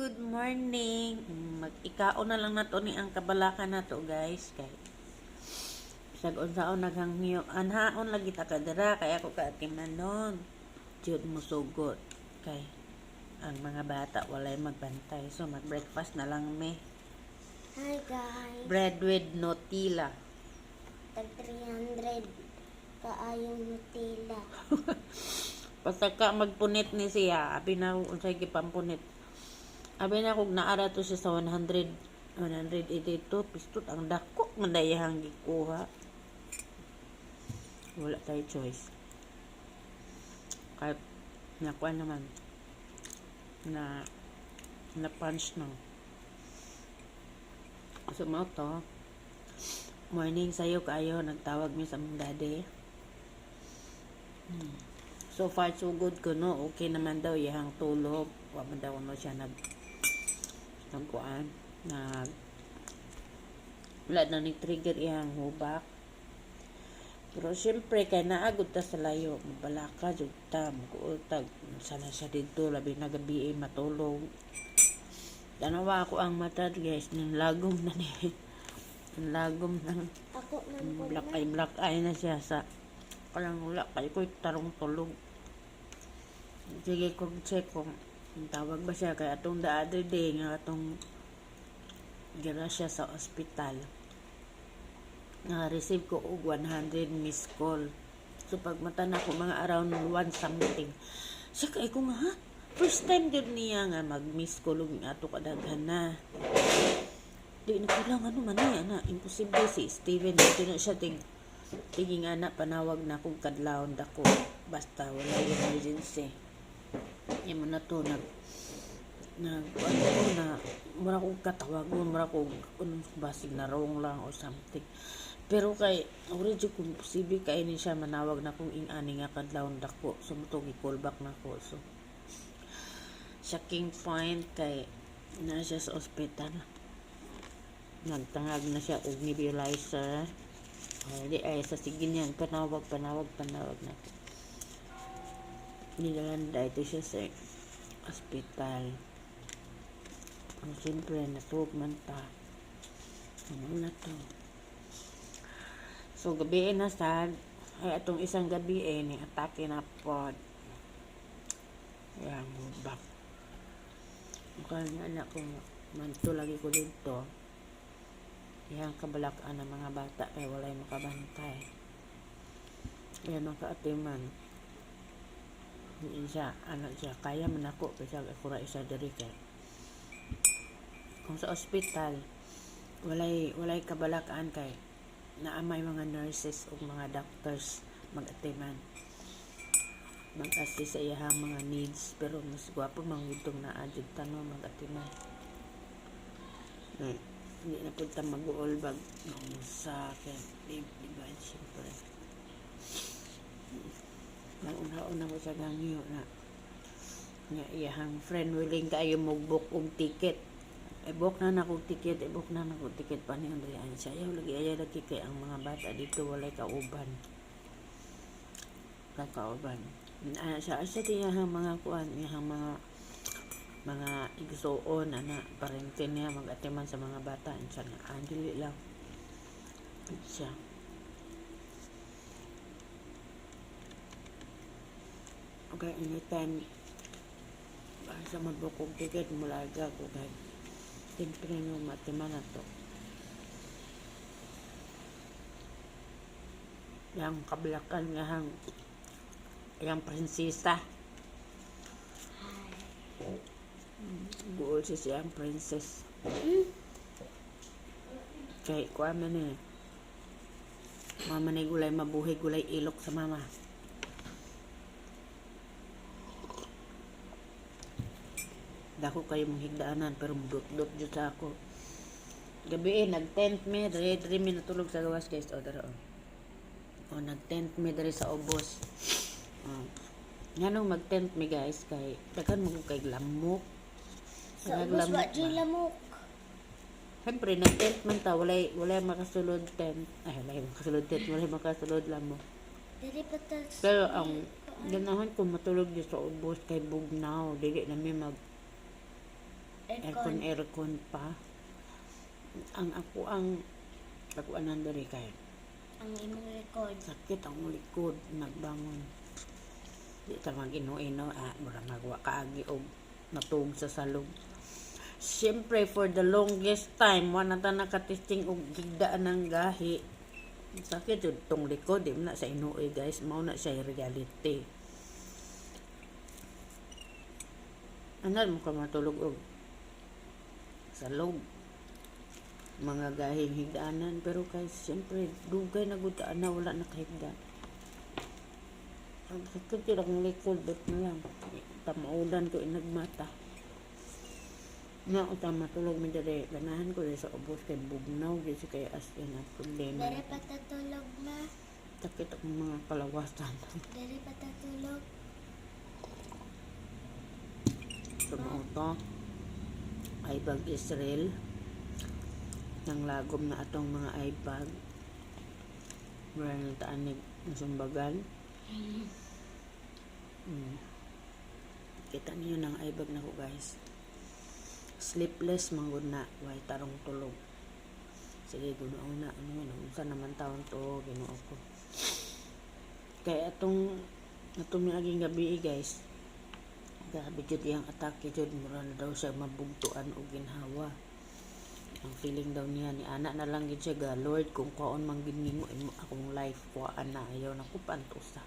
good morning. Mag-ikao na lang nato ni ang kabalaka na to, guys. Kay Sag unsaon naghangyo anhaon lagi ta kadira kay ako ka timanon. Jud mo sugot kay ang mga bata walay magbantay. So mag-breakfast na lang me. Hi guys, Bread with Nutella. tag 300 kaayong Nutella. Basta ka magpunit ni siya, abi na unsay gipampunit. Abi na kog naara to siya sa 100 182 pistot ang dako nga dayahang gikuha. Wala tayo choice. Kahit nakuha naman na na punch no. So mo to. Morning sa'yo kayo, nagtawag mi sa mong daddy. Hmm. So far, so good ko, no? Okay naman daw, iyang tulog. Wa man daw, no, siya nag, nagkuan, nag, wala na ni-trigger iyang hubak. Pero syempre, kay naagod ta sa layo, mabalaka, jud ta, magkuutag, sana siya dito, labi na gabi, eh, matulog. Tanawa ako ang mata, guys, nilagom na ni, nilagom ng, Ako po black na. eye, black eye na siya sa kalang wala kay ko tarong tulog. Sige ko check kung ang tawag ba siya kay atong the other day nga atong gira siya sa ospital. Na receive ko og 100 missed call. So pag mata na ko mga around 1 something. Siya kay ko nga ha? First time jud niya nga mag-miss call og ato kadaghan na. Di na kulang ano man eh, ana. Imposible si Steven. Dito na siya ting tinging anak panawag na kong kadlawon dako. Basta wala yung emergency. Yan mo na to nag nag ano ko na mura kong katawagon mura kong unong basig na wrong lang or something. Pero kay already kung posible kay ni siya manawag na kung ing-ani nga kadlawon dako. So mo to gi-call back na ko so shocking point kay na siya sa ospital. Nagtangag na siya og nebulizer. Ay di ay sa sige niyan panawag panawag panawag na nilalanda ito siya sa ospital ang siyempre natulog man pa. Ano na to? So gabi na sad ay atong isang gabi eh ni atake na pod yan mo back kaya nga anak ko manto lagi ko dito. Yan kabalakan ng mga bata kay walay makabantay. Yan ang kaatiman. Hindi siya, anak siya, kaya man ako kasi ako ra isa diri kay. Kung sa ospital, walay walay kabalakan kay naamay mga nurses o mga doctors mag-atiman mag-assist sa iyahang mga needs pero mas gwapo mangutong na adjud tanong mag-atiman Hmm hindi na punta mag-uolbag ng sa akin. Di, di ba? Siyempre. Nauna-una ko sa gangyo na nga iyahang friend willing kayo mag-book og ticket. I-book na na kong ticket, i-book na na kong ticket pa niyo dayaan siya. Ayaw lagi, ayaw lagi kay ang mga bata dito walay kauban. Kakauban. Ana siya, asa tiyahang mga kuan, iyahang mga mga igsuon ana parente niya mag-atiman sa mga bata siya nga ah, dili lang siya okay anytime basta magbukog ticket mulaga ko kay siyempre no matiman na to yang kablakan nga hang yang prinsesa Buol siya siyang princess. Kay kuha man eh. Mama na gulay mabuhay gulay ilok sa mama. Dako kayo mong higdaanan pero dot-dot dyan sa ako. Gabi eh, nag-tent me, dere dere mi natulog sa gawas guys. O, dere o. O, nag-tent me dere sa obos. O. Nga nung mag-tent me guys, kay, dagan mo kay lamok. Sa lamok wa dyan lamok. Siyempre, nag-tent man ta, walay, walay makasulod tent. Ay, walay makasulod tent, walay makasulod lamok. Pero ang ganahan ko matulog dito sa ubos kay Bugnaw, dili na may mag aircon Aircon. pa ang ako ang ako anan diri kay Ang imong record. sakit ang likod nagbangon di ta mag-ino-ino ah mura magwa kaagi og natug sa salog Siyempre, for the longest time, wala ta nakatesting og gigdaan ng gahi. Sakit yun tong likod, di na sa inuoy guys, mao na siya reality. Anal mo ka matulog og salog mga gahing higdaanan pero kay siyempre dugay na gud na wala na kahigda ang sakit yun akong likod bet na lang tamaudan ko inagmata. Na utama matulog mi dere ganahan ko dere sa ubos kay bugnaw gyud si kay as in ang problema. Dari patatulog ma. sakit akong mga kalawasan. Dari patatulog. sumauto ay bag Israel. Nang lagom na atong mga ibag. Wala nang taanig ng sumbagan mm. kita niyo ng ibag na ko guys. Sleepless manggod na. Way tarong tulog. Sige gunaw na. Ano yun unsa naman taon to ginuo ko. Kaya atong atong niaging gabi guys Grabe jud iyang atake jud mura na daw siya mabugtuan o ginhawa. Ang feeling daw niya ni ana na lang gid siya ga Lord kung kaon man gid nimo imo akong life kuan na ayaw na ko pantusa.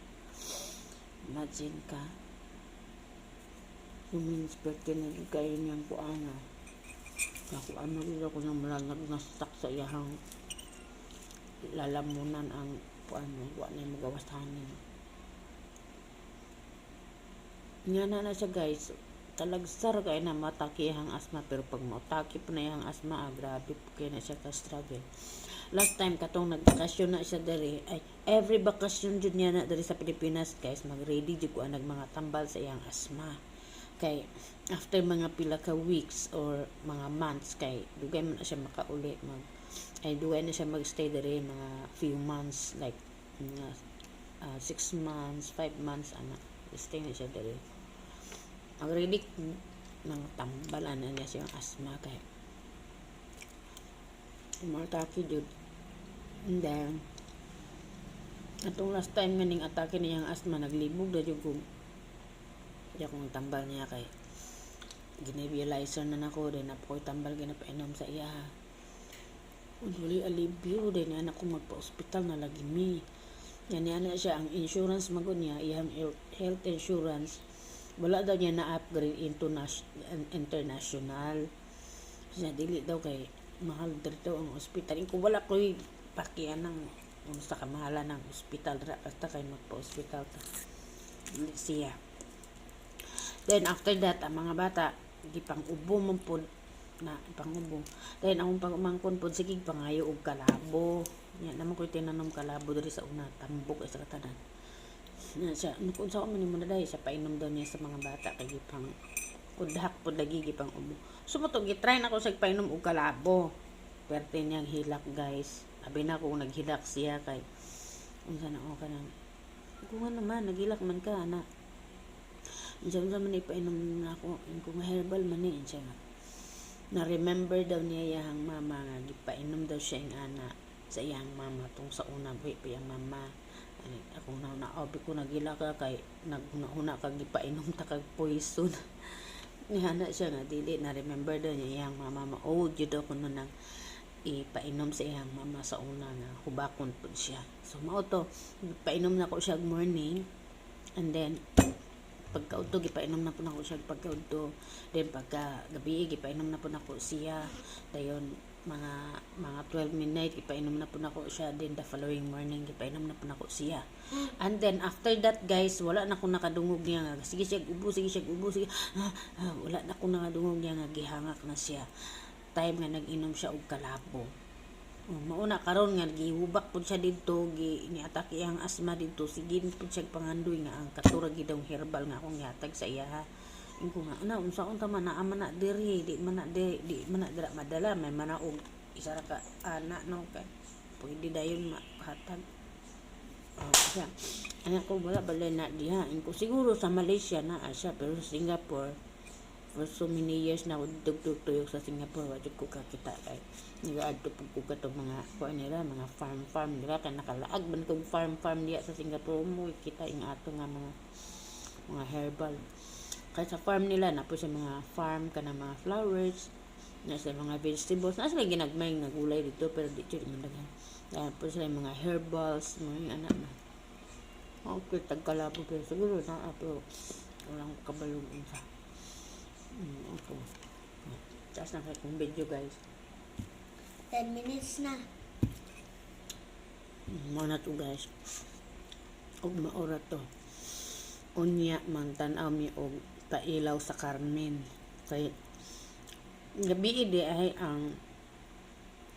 Imagine ka. Suminspecte na gid kayo niyang kuana. Ako ano gid ako nang malalag na stuck sa iyahang lalamunan ang kuan mo wa na magawasanin. Nga na na siya guys, talagsar kay na mataki ang asma pero pag mataki po na yung asma, ah, grabe po kaya na siya ka-struggle. Last time katong nagbakasyon na siya diri, ay every bakasyon jud niya na diri sa Pilipinas guys, mag-ready jud ko ang mga tambal sa iyang asma. Kay after mga pila ka weeks or mga months kay dugay man na siya makauli mag ay dugay na siya magstay diri mga few months like mga uh, six months, five months ana stay na siya diri ang ridik ng tambalan na niya siyang asma kay umatake jud and then atong last time nga ning atake niyang asma naglibog na jud kung Diya kong tambal niya kay ginebulizer na nako din na po tambal ginapainom sa iya Uli alibyo din yan ako magpa-hospital na lagi mi. Yan yan siya ang insurance magod niya, iyang health insurance. Wala daw niya na-upgrade into international. Siya dili daw kay mahal dito ang hospital. Kung wala ko'y pakian ng kung sa kamahalan ng hospital ra basta kay magpa-hospital ka. Dili siya. Then after that, ang mga bata, di pang ubo man po na pangubo. Then akong pagumangkon po, sige pangayo og kalabo. Yan naman ko tinanom kalabo diri sa una, tambok sa katanan. Na siya, ano kung sa man mo na siya painom daw niya sa mga bata kay pang kudhak po lagi gipang ubo. Sumoto gitry na ko sa painom og kalabo. Perte niyang hilak guys. Abi na kung naghilak siya kay unsa na ako kanang kung ano naman naghilak man ka ana Diyan sa man ipainom na ako, kung herbal man eh, siya nga. Na-remember daw niya yang mama nga, gipainom daw siya yung ana sa iyang mama, tong sa una, buhi pa yung mama. Ako na na, obi ko nagila ka kay, naguna-una ka gipainom ta kag poison. Nihana siya nga, dili, na-remember daw niya yung mama, ma-old yun daw ko nun nang ipainom sa iyang mama sa una nga, hubakon po siya. So, mao to, ipainom na ko siya morning, and then, pagkaudto gipainom na po nako siya pagkaudto then pagka gabi gipainom na po nako siya dayon mga mga 12 midnight gipainom na po nako siya. Then the following morning gipainom na po nako siya. And then after that guys wala na ko nakadungog niya nga. Sige siya ubo sige siya ubo sige. Ah, ah, wala na ko nakadungog niya nga. Gihangak na siya. Time nga nag-inom siya og kalabo. Oh, mauna karon nga gihubak pud siya didto gi niatake ang asma didto sige pud siya pangandoy nga. Ang katura gid daw herbal nga akong gihatag sa iya ha Ingko nga ana unsa unta man naa man diri di man di, di man dira madala may manaog isa ra ka ana no kay pwede dayon mahatag Oh, siya. Ano ko wala balay na diha. Ingko siguro sa Malaysia na siya pero sa Singapore for so many years na ako dugtug-tuyok sa Singapore wa jud ko kakita kay nagaadto pug ko kato mga kuan nila mga farm farm nila kay nakalaag man kog farm farm diya sa Singapore mo kita ing ato nga mga mga herbal kay sa farm nila na po sa mga farm ka na mga flowers na sa mga vegetables. Na sila ginagmay nga gulay dito pero di jud man daghan yan po sila yung mga herbals mga anak na. Okay tagkalabo pero siguro na pero walang kabalong isa mm, okay. Taas na kong video guys. 10 minutes na. mo na to guys. Og maura to. Unya man tan-aw mi og pailaw sa karmen kay gabi di ay ang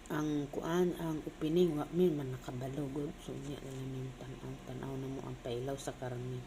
ang kuan ang opening wa mi man nakabalo gud so na lang tan-aw tan-aw na mo ang pailaw sa karmen